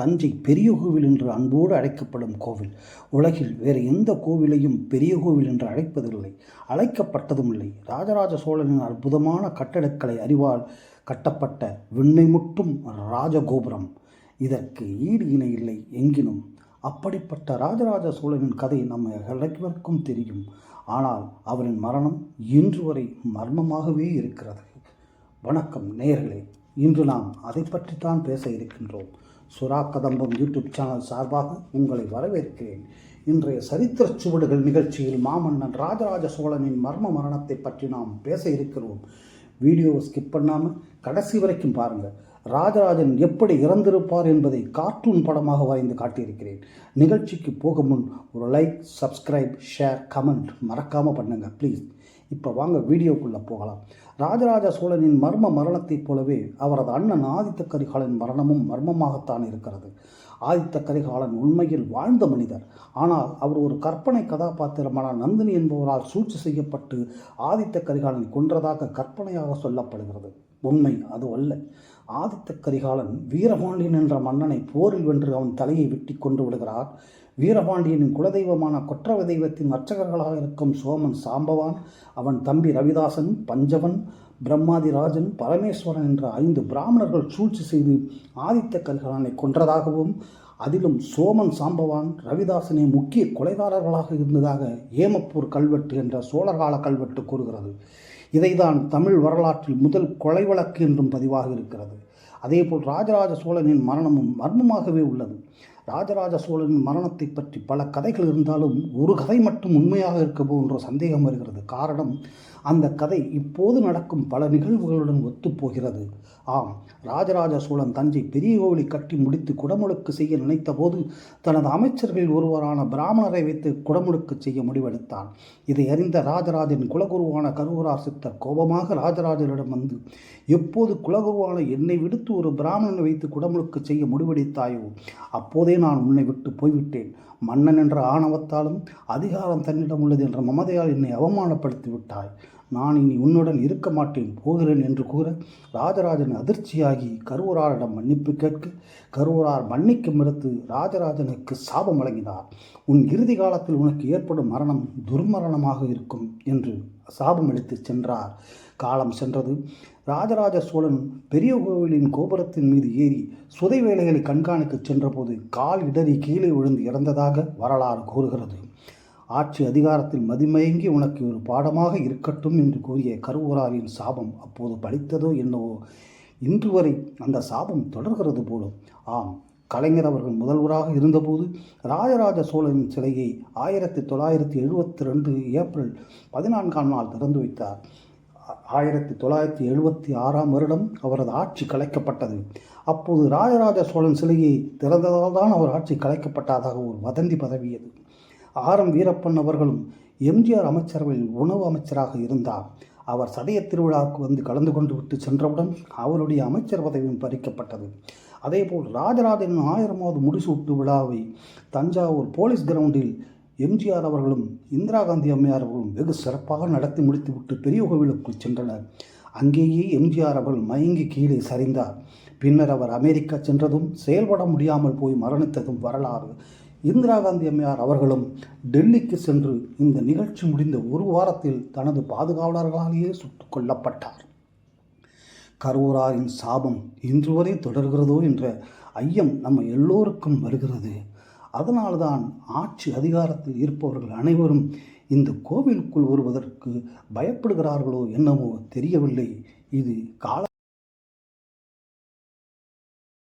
தஞ்சை பெரிய கோவில் என்று அன்போடு அழைக்கப்படும் கோவில். உலகில் வேறு எந்த கோவிலையும் பெரிய கோவில் என்று அழைப்பதில்லை அழைக்கப்பட்டதும் இல்லை ராஜராஜ சோழனின் அற்புதமான கட்டடக்கலை அறிவால் கட்டப்பட்ட விண்ணை முட்டும் ராஜகோபுரம். இதற்கு ஈடு இணை இல்லை எங்கினும். அப்படிப்பட்ட ராஜராஜ சோழனின் கதை நம்ம அனைவருக்கும் தெரியும். ஆனால் அவரின் மரணம் இன்று வரை மர்மமாகவே இருக்கிறது. வணக்கம் நேயர்களே இன்று நாம் அதை பற்றித்தான் பேச இருக்கின்றோம். சுறா கதம்பம் யூடியூப் சேனல் சார்பாக உங்களை வரவேற்கிறேன். இன்றைய சரித்திர சுவடுகள் நிகழ்ச்சியில் மாமன்னன் ராஜராஜ சோழனின் மர்ம மரணத்தை பற்றி நாம் பேச இருக்கிறோம். வீடியோவை ஸ்கிப் பண்ணாமல் கடைசி வரைக்கும் பாருங்கள். ராஜராஜன் எப்படி இறந்திருப்பார் என்பதை கார்ட்டூன் படமாக வரைந்து காட்டியிருக்கிறேன். நிகழ்ச்சிக்கு போக முன் ஒரு லைக் சப்ஸ்கிரைப் ஷேர் கமெண்ட் மறக்காமல் பண்ணுங்கள் ப்ளீஸ் இப்போ வாங்க வீடியோக்குள்ளே போகலாம். ராஜராஜ சோழனின் மர்ம மரணத்தைப் போலவே அவரது அண்ணன் ஆதித்த கரிகாலன் மரணமும் மர்மமாகத்தான் இருக்கிறது. ஆதித்த கரிகாலன் உண்மையில் வாழ்ந்த மனிதர். ஆனால் அவர் ஒரு கற்பனை கதாபாத்திரமான நந்தினி என்பவரால் சூழ்ச்சி செய்யப்பட்டு ஆதித்த கரிகாலன் கொன்றதாக கற்பனையாக சொல்லப்படுகிறது. உண்மை அது அல்ல. ஆதித்த கரிகாலன் வீரபாண்டியன் என்ற மன்னனை போரில் வென்று அவன் தலையை வெட்டி கொண்டு விடுகிறார். வீரபாண்டியனின் குலதெய்வமான கொற்றவ தெய்வத்தின் அர்ச்சகர்களாக இருக்கும் சோமன் சாம்பவான் அவன் தம்பி ரவிதாசன் பஞ்சவன் பிரம்மாதிராஜன் பரமேஸ்வரன் என்ற ஐந்து பிராமணர்கள் சூழ்ச்சி செய்து ஆதித்த கரிகாலனை கொன்றதாகவும் அதிலும் சோமன் சாம்பவான் ரவிதாசனே முக்கிய கொலைகாரர்களாக இருந்ததாக ஏமப்பூர் கல்வெட்டு என்ற சோழர்கால கல்வெட்டு கூறுகிறது. இதைதான் தமிழ் வரலாற்றில் முதல் கொலை வழக்கு என்றும் பதிவாக இருக்கிறது. அதேபோல் ராஜராஜ சோழனின் மரணமும் மர்மமாகவே உள்ளது. ராஜராஜ சோழனின் மரணத்தை பற்றி பல கதைகள் இருந்தாலும் ஒரு கதை மட்டும் உண்மையாக இருக்க போன்ற சந்தேகம் வருகிறது. காரணம் அந்த கதை இப்போது நடக்கும் பல நிகழ்வுகளுடன் ஒத்துப்போகிறது. ஆம் ராஜராஜ சோழன் தஞ்சை பெரிய கோவிலை கட்டி முடித்து குடமுழுக்கு செய்ய நினைத்தபோது தனது அமைச்சர்களில் ஒருவரான பிராமணரை வைத்து குடமுழுக்கு செய்ய முடிவெடுத்தான். இதை அறிந்த ராஜராஜன் குலகுருவான கருவூரார் சித்தர் கோபமாக ராஜராஜனிடம் வந்து எப்போது குலகுருவான என்னை விடுத்து ஒரு பிராமணனை வைத்து குடமுழுக்கு செய்ய முடிவெடுத்தாயோ அப்போதே நான் உன்னை விட்டு போய்விட்டேன். மன்னன் என்ற ஆணவத்தாலும் அதிகாரம் தன்னிடம் உள்ளது என்ற மமதையால் என்னை அவமானப்படுத்தி விட்டாய். நான் இனி உன்னுடன் இருக்க மாட்டேன். போகிறேன் என்று கூற ராஜராஜன் அதிர்ச்சியாகி கருவூராரிடம் மன்னிப்பு கேட்க கருவூரார் மன்னிக்க மறுத்து ராஜராஜனுக்கு சாபம் வழங்கினார். உன் இறுதி காலத்தில் உனக்கு ஏற்படும் மரணம் துர்மரணமாக இருக்கும் என்று சாபம் அளித்து சென்றார். காலம் சென்றது. ராஜராஜ சோழன் பெரிய கோவிலின் கோபுரத்தின் மீது ஏறி சுதை வேலைகளை கண்காணிக்க சென்றபோது கால் இடறி கீழே விழுந்து இறந்ததாக வரலாறு கூறுகிறது. ஆட்சி அதிகாரத்தில் மதிமயங்கி உனக்கு ஒரு பாடமாக இருக்கட்டும் என்று கூறிய கருவூராரின் சாபம் அப்போது பலித்ததோ என்னவோ? இன்று வரை அந்த சாபம் தொடர்கிறது போலும். ஆம் கலைஞர் அவர்கள் முதல்வராக இருந்தபோது ராஜராஜ சோழனின் சிலையை ஆயிரத்தி தொள்ளாயிரத்தி எழுபத்தி ரெண்டு ஏப்ரல் பதினான்காம் நாள் திறந்து வைத்தார். ஆயிரத்தி தொள்ளாயிரத்தி எழுபத்தி ஆறாம் வருடம் அவரது ஆட்சி கலைக்கப்பட்டது. அப்போது ராஜராஜ சோழன் சிலையை திறந்ததால் தான் அவர் ஆட்சி கலைக்கப்பட்டதாக ஒரு வதந்தி பதவியது ஆர் எம் வீரப்பன் அவர்களும் எம்ஜிஆர் அமைச்சரவையில் உணவு அமைச்சராக இருந்தார். அவர் சதய திருவிழாவுக்கு வந்து கலந்து கொண்டு விட்டு சென்றவுடன் அவருடைய அமைச்சர் பதவியும் பறிக்கப்பட்டது. அதேபோல் ராஜராஜனின் ஆயிரமாவது முடிசூட்டு விழாவை தஞ்சாவூர் போலீஸ் கிரவுண்டில் எம்ஜிஆர் அவர்களும் இந்திரா காந்தி அம்மையார் அவர்களும் வெகு சிறப்பாக நடத்தி முடித்துவிட்டு பெரிய கோவிலுக்குள் சென்றனர். அங்கேயே எம்ஜிஆர் அவர்கள் மயங்கி கீழே சரிந்தார். பின்னர் அவர் அமெரிக்கா சென்றதும் செயல்பட முடியாமல் போய் மரணித்ததும் வரலாறு. இந்திரா காந்தி அம்மையார் அவர்களும் டெல்லிக்கு சென்று இந்த நிகழ்ச்சி முடிந்த ஒரு வாரத்தில் தனது பாதுகாவலர்களாலேயே சுட்டுக் கொல்லப்பட்டார். கரூராரின் சாபம் இன்று வரை தொடர்கிறதோ என்ற ஐயம் நம்ம எல்லோருக்கும் வருகிறது. அதனால்தான் ஆட்சி அதிகாரத்தில் இருப்பவர்கள் அனைவரும் இந்த கோவிலுக்குள் வருவதற்கு பயப்படுகிறார்களோ என்னவோ தெரியவில்லை. இது கால